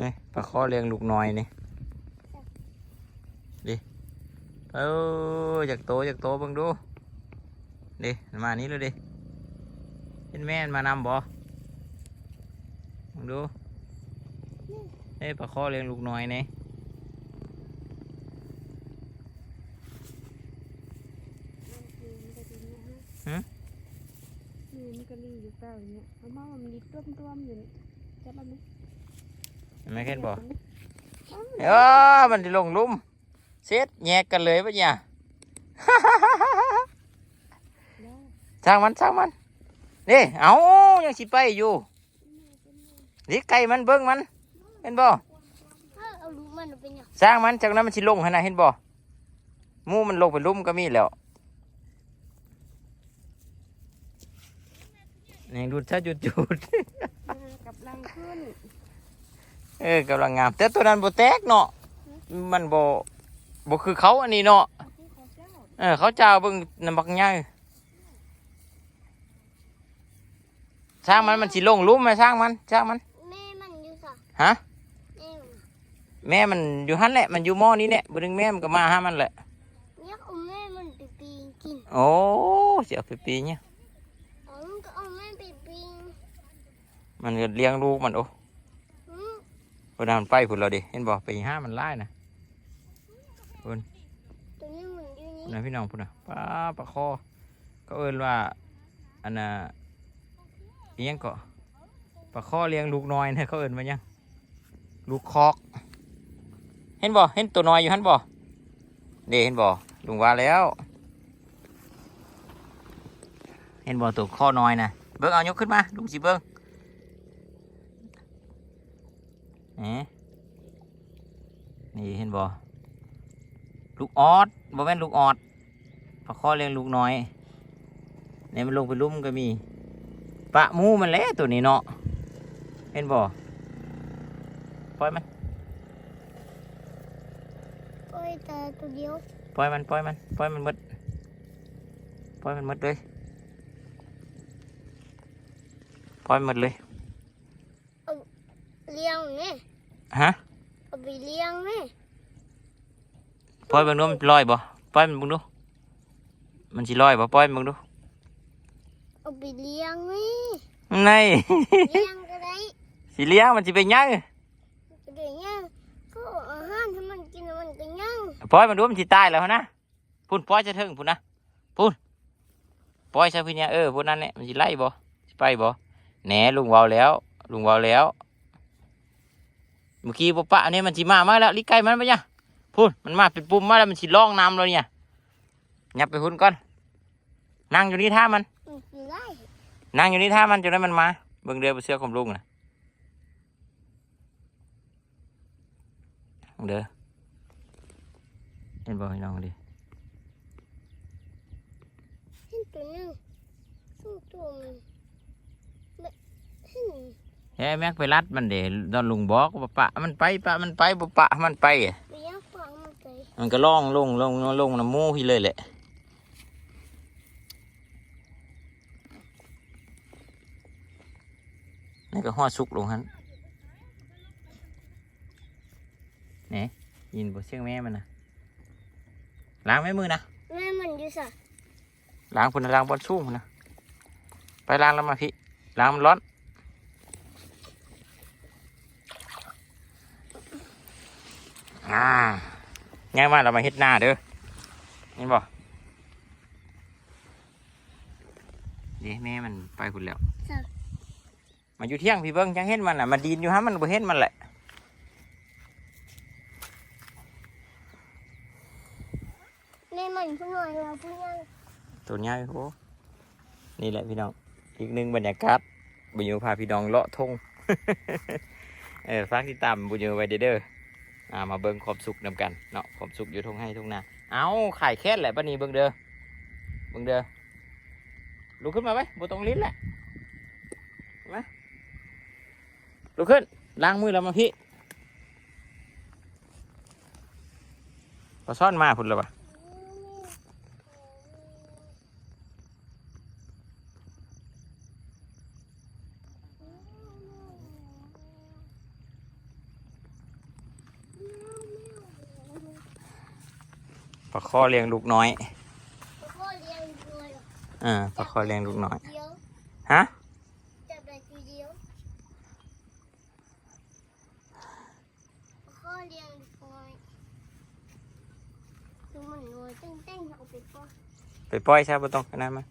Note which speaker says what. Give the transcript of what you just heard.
Speaker 1: นี่ปลาคอเลี้ยงลูกน้อยนี่ดิเออจากโตจากโตเบิ่งดูดิมานี้เลยดิเห็นแม่มานำบ่เบิ่งดูเอ้ปลาคอเลี้ยงลูกน้อยนี่
Speaker 2: ฮะนี่มันก็รีอยู่เปล่าอย่างเงี้ยเอามามันรีต้วมต้วมๆอยู่นี่จับมันไหม
Speaker 1: ไหมเห็นบ่
Speaker 2: เอา
Speaker 1: เออมันจะลงหลุ่มเซ็ตแยกกันเลยปะเนี่ย
Speaker 2: ได้
Speaker 1: ช่างมันช่างมันนี่เอายังสิไปอยู่นี่ไก่มันเบิ้งมันเห็นบ่
Speaker 2: ถ้าเอาลูกมันเอาเป็นหยัง
Speaker 1: สร้างมันจากนั้นมันสิลงขนาดเห็นบ่หมูมันลงไปหลุ่มก็มีแล้วนี่ดูถ้าจุดจุด
Speaker 2: เออกับลังขึ้น
Speaker 1: ๆ เออกำลังงาม แต่ตัวนั้นบ่แตกเนาะมันบ่บ่คือเขาอันนี้เนาะ
Speaker 2: เอาที่ของเจ้า
Speaker 1: เออเขาเจ้าเบิ่งน้ำบักใหญ่สร้างมันมันสิลงหลุ่มไหมสร้างมันสร้างมัน
Speaker 2: แม่มันอยู่สะ
Speaker 1: ฮะ
Speaker 2: แม่มัน
Speaker 1: แม่มันอยู่หันแหละมันอยู่หม้อนี้แหละบดึงแม่มันก็มาหามันแหละ
Speaker 2: เนี่ยเอาแม่มันไปปีนกิน
Speaker 1: โอ้เสียไปปีเนี่ย
Speaker 2: เอามันก็เอาแม่ไปปีน
Speaker 1: มันก็เลี้ยงลูกมันโอ้
Speaker 2: อืม
Speaker 1: เวลามันไปพุ่นเราดิเห็นบอกไปห้ามันไล่นะ
Speaker 2: ตัวนี้มันอยู่นี่
Speaker 1: นะพี่น้องพุ่นนะป้าปลาคอก็เอินว่าอันน่ะอิหยังก็ปลาคอเลี้ยงลูกน้อยนะเขาเอินมายังลูกคอก เห็นบ่เห็นตัวน้อยอยู่หันบ่เด้เห็นบ่ลุงว่าแล้ว เห็นบ่ตัวข้อน้อยนะเบิ้งเอายกขึ้นมาลุงสิเบิ้ง เอ๊ะนี่เห็นบ่ลูกออดบ่แม่นลูกออดปลาข้อเลี้ยงลูกน้อยเนี่ยมันลงไปลุ่มก็มีปะหมูมันแหล้วตัวนี้เนาะเห็นบ่ปล่อยมัน
Speaker 2: โอ้ยแต่ตัวเดียว
Speaker 1: ปล่อยมันปล่อยมันปล่อยมันหมดปล่อยมันหมดเลยปล่อยมันหมดเลย
Speaker 2: เลี้ยงแม่
Speaker 1: ฮะ
Speaker 2: เอาไปเลี้ยงแม่
Speaker 1: ปล่อยมันดูมันลอยบ่ปล่อยมันมึงดูมันสิลอยบ่ปล่อยมันดู
Speaker 2: เอาไปเลี้ยงแม่
Speaker 1: ใน
Speaker 2: เลี้ยงก็ได้
Speaker 1: สิเลี้ยงมันสิไปย่าง
Speaker 2: ก็ได้ยังก็เอาอาหารให้มันกินแล้วมันก็ยัง
Speaker 1: ปล่อยมันดูมันสิตายแล้วนะพุ่นปล่อยจะถึงพุ่นนะพุ่นปล่อยซะพี่เนี่ยเออพุ่นนั่นแหละมันสิไล่บ่สิไปบ่แหนลุงเว้าแล้ว ลุงเว้าแล้ว เมื่อกี้ปปะอันนี้มันสิมามาแล้วลิไก่มันไปเนี่ยพุ่นมันมาเป็นปุ่มมาแล้วมันสิล่องน้ำเลยเนี่ยหยับไปพุ่นก่อนนั่งอยู่นี่ท่ามัน
Speaker 2: นั่
Speaker 1: งอยู่นี่ท่ามันจนได้มันมาเบิ่งเดือไปเสื้อของลุงนะเด้อเห็นบ่ให้น้องดิ
Speaker 2: เห็นตัวนึงสู้ตัวมัน เฮ้
Speaker 1: ยแม็กไปรัดมันเดี๋ยวตอนลุงบอกว่าปะมันไปปะมันไปบ่ปะมันไปอะ
Speaker 2: ไปยังฟังมันไป
Speaker 1: มันก็ล่องลงลงลงลงน้ำมูพี่เลยแหละนี่ก็หอดสุกลงฮันนี่ยินบ่เสียงแม่มันนะล้างไม้มือนะ
Speaker 2: แม่มันอยู่สะ
Speaker 1: ล้างพุ่นนะล้างบอลสู้พุ่นนะไปล้างแล้วมาพี่ล้างมันร้อน อ่าง่ายมากเรามาเฮ็ดหน้าเด้อนี่บ่เดี๋ยวแม่มันไปพุ่นแล้ว
Speaker 2: สะ
Speaker 1: มาอยู่เที่ยงพี่เบิ้งจังเห็นมันอะมันดีนอยู่ฮะมันบ่เห็นมันแหละ
Speaker 2: แม่มันผู้น้อยเราผู้ยัง
Speaker 1: ตัวใหญ่โอ้นี่แหละพี่น้องอีกหนึ่งบรรยากาศบุญยูพาพี่น้องเลาะทงเออฝากติดตามบุญยูไว้เด้อเด้ อ่ามาเบิ้งความสุขนำกันเนาะความสุขอยู่ทุงให้ทุงนาเอาไข่แค่แหละป้านีเบิ้งเด้อเบิ้งเด้อลุกขึ้นมาไปบ่ตรงลิ้นแหละมาลุกขึ้นล้างมือแล้วมาพี่พอซ่อนมาพุ่นแล้วปะ ปลาข้อเลี้ยงลูกน้อย
Speaker 2: พ่อเลี้ยงด้วย
Speaker 1: อ่าปลาข้อเลี้ยงลูกน้อย
Speaker 2: เดียว
Speaker 1: ฮะ
Speaker 2: จับได้ทีเดียวพ่อเลี้ยงน้อยคือมันน้อยเต้งๆเอาไปพ่อ
Speaker 1: ไปปล่อยใช่ปะต้องขนาดมา